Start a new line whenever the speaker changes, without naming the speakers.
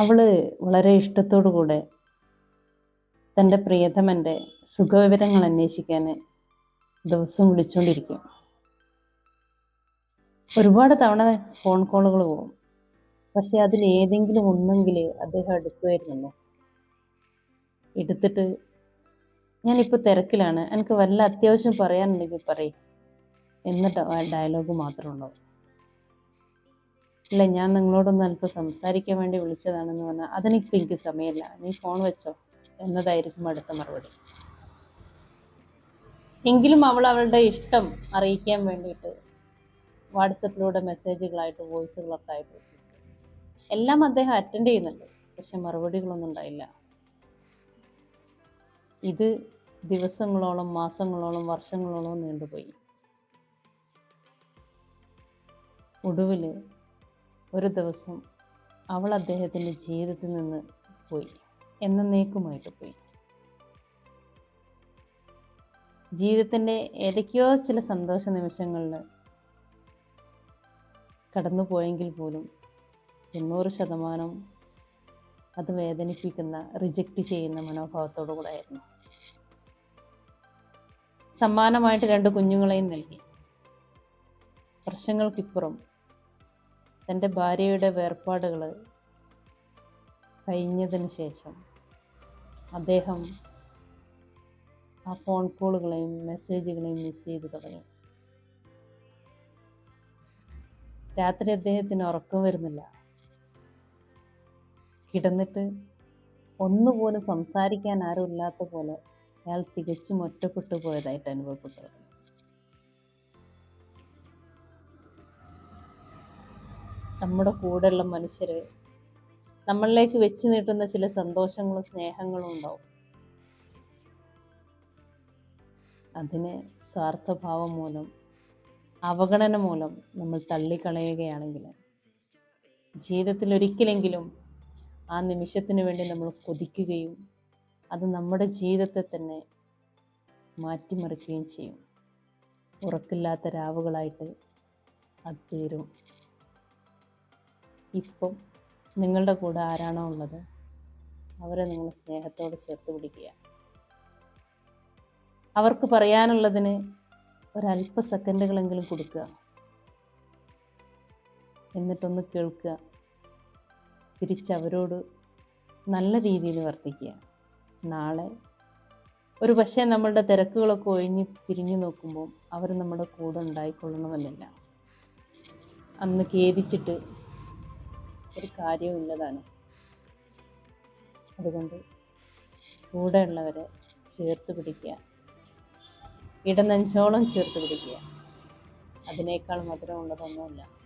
അവൾ വളരെ ഇഷ്ടത്തോടു കൂടെ തന്റെ പ്രിയതമന്റെ സുഖവിവരങ്ങൾ അന്വേഷിക്കാൻ ദിവസം വിളിച്ചുകൊണ്ടിരിക്കും. ഒരുപാട് തവണ ഫോൺ കോളുകൾ പോകും. പക്ഷെ അതിൽ ഏതെങ്കിലും ഒന്നെങ്കിൽ അദ്ദേഹം എടുക്കുമായിരുന്നല്ലോ എടുത്തിട്ട് ഞാനിപ്പോൾ തിരക്കിലാണ്. എനിക്ക് വല്ല അത്യാവശ്യം പറയാനുണ്ടെങ്കിൽ പറയും. എന്നിട്ട് ഡയലോഗ് മാത്രമേ ഉണ്ടാവും. ഇല്ല ഞാൻ നിങ്ങളോടൊന്ന് അല്പം സംസാരിക്കാൻ വേണ്ടി വിളിച്ചതാണെന്ന് പറഞ്ഞാൽ അതിനിപ്പോൾ എനിക്ക് സമയമില്ല. നീ ഫോൺ വെച്ചോ എന്നതായിരിക്കും അടുത്ത മറുപടി. എങ്കിലും അവൾ അവളുടെ ഇഷ്ടം അറിയിക്കാൻ വേണ്ടിയിട്ട് വാട്സപ്പിലൂടെ മെസ്സേജുകളായിട്ട് വോയിസുകളൊക്കെ ആയിട്ട് എല്ലാം അദ്ദേഹം അറ്റൻഡ് ചെയ്യുന്നുണ്ട് പക്ഷെ മറുപടികളൊന്നും ഉണ്ടായില്ല. ഇത് ദിവസങ്ങളോളം മാസങ്ങളോളം വർഷങ്ങളോളം നീണ്ടുപോയി. ഒടുവിൽ ഒരു ദിവസം അവൾ അദ്ദേഹത്തിന്റെ ജീവിതത്തിൽ നിന്ന് പോയി. എന്നേക്കുമായിട്ട് പോയി. ജീവിതത്തിന്റെ ഏതൊക്കെയോ ചില സന്തോഷ നിമിഷങ്ങളിൽ കടന്നു പോയെങ്കിൽ പോലും തൊണ്ണൂറ് ശതമാനം അത് വേദനിപ്പിക്കുന്ന റിജക്റ്റ് ചെയ്യുന്ന മനോഭാവത്തോടു കൂടെ ആയിരുന്നു സമ്മാനമായിട്ട് രണ്ട് കുഞ്ഞുങ്ങളെയും നൽകി. വർഷങ്ങൾക്കിപ്പുറം തന്റെ ഭാര്യയുടെ വേർപാടുകൾ കഴിഞ്ഞതിന് ശേഷം അദ്ദേഹം ആ ഫോൺ കോളുകളെയും മെസ്സേജുകളെയും മിസ് ചെയ്ത് തുടങ്ങി. രാത്രി അദ്ദേഹത്തിന് ഉറക്കം വരുന്നില്ല. കിടന്നിട്ട് ഒന്നുപോലും സംസാരിക്കാൻ ആരും ഇല്ലാത്ത പോലെ അയാൾ തികച്ചും ഒറ്റപ്പെട്ടു പോയതായിട്ട് അനുഭവപ്പെട്ടു. നമ്മുടെ കൂടെയുള്ള മനുഷ്യർ നമ്മളിലേക്ക് വെച്ച് നീട്ടുന്ന ചില സന്തോഷങ്ങളും സ്നേഹങ്ങളും ഉണ്ടാവും. അതിനെ സ്വാർത്ഥഭാവം മൂലം അവഗണന മൂലം നമ്മൾ തള്ളിക്കളയുകയാണെങ്കിൽ ജീവിതത്തിൽ ഒരിക്കലെങ്കിലും ആ നിമിഷത്തിന് വേണ്ടി നമ്മൾ കൊതിക്കുകയും അത് നമ്മുടെ ജീവിതത്തെ തന്നെ മാറ്റിമറിക്കുകയും ചെയ്യും. ഉറക്കില്ലാത്ത രാവുകളായിട്ട് അത് തീരും. ഇപ്പം നിങ്ങളുടെ കൂടെ ആരാണോ ഉള്ളത് അവരെ നിങ്ങൾ സ്നേഹത്തോട് ചേർത്ത് പിടിക്കുക. അവർക്ക് പറയാനുള്ളതിന് ഒരല്പ സെക്കൻഡുകളെങ്കിലും കൊടുക്കുക. എന്നിട്ടൊന്ന് കേൾക്കുക. തിരിച്ചവരോട് നല്ല രീതിയിൽ വർത്തിക്കുക. നാളെ ഒരു പക്ഷേ നമ്മളുടെ തിരക്കുകളൊക്കെ ഒഴിഞ്ഞ് തിരിഞ്ഞു നോക്കുമ്പോൾ അവർ നമ്മുടെ കൂടെ ഉണ്ടായിക്കൊള്ളണമെന്നില്ല. അന്ന് ഖേദിച്ചിട്ട് ഒരു കാര്യവുമില്ലതാണ് അതുകൊണ്ട് കൂടെയുള്ളവരെ ചേർത്ത് പിടിക്കുക. ഇടനെഞ്ചോളം ചേർത്ത് പിടിക്കുക. അതിനേക്കാൾ മധുരമുള്ളതൊന്നുമില്ല.